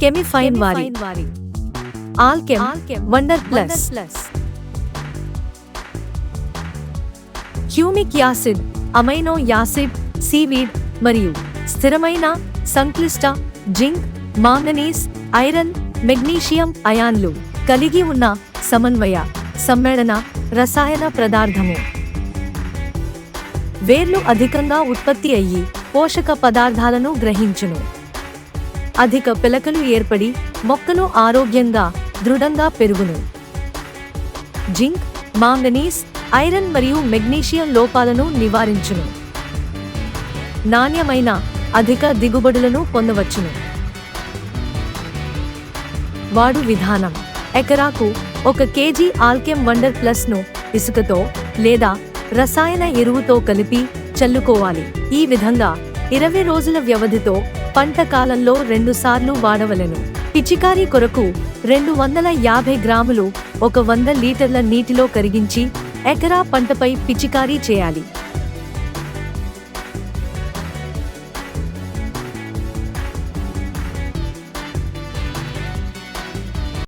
కెమిఫైన్ వారి Alkem wonder plus humic acid amino acid seaweed మరియు స్థిరమైన సంక్లిష్ట జింక్ మాంగనీస్ ఐరన్ మెగ్నీషియం అయాన్లు కలిగి ఉన్న సమన్వయ సమ్మేళన రసాయన పదార్థము వేర్లు అధికంగా ఉత్పత్తి అయ్యి పోషక పదార్థాలను గ్రహించును అధిక పిలకలు ఏర్పడి మొక్కలు ఆరోగ్యంగా దృఢంగా పెరుగును. జింక్ మాంగనీస్ ఐరన్ మరియు మెగ్నీషియం లోపాలను నివారించును. నాణ్యమైన అధిక దిగుబడులను పొందవచ్చును. వాడు విధానం. ఎకరాకు ఒక కేజీ ఆల్కెమ్ వండర్ ప్లస్ను ఇసుకతో లేదా రసాయన ఎరువుతో కలిపి చల్లుకోవాలి. ఈ విధంగా ఇరవై రోజుల వ్యవధితో పంట కాలంలో రెండుసార్లు వాడవలెను. పిచికారీ కొరకు రెండు వందల యాభై గ్రాములు ఒక వంద లీటర్ల నీటిలో కరిగించి ఎకరా పంటపై పిచికారీ చేయాలి.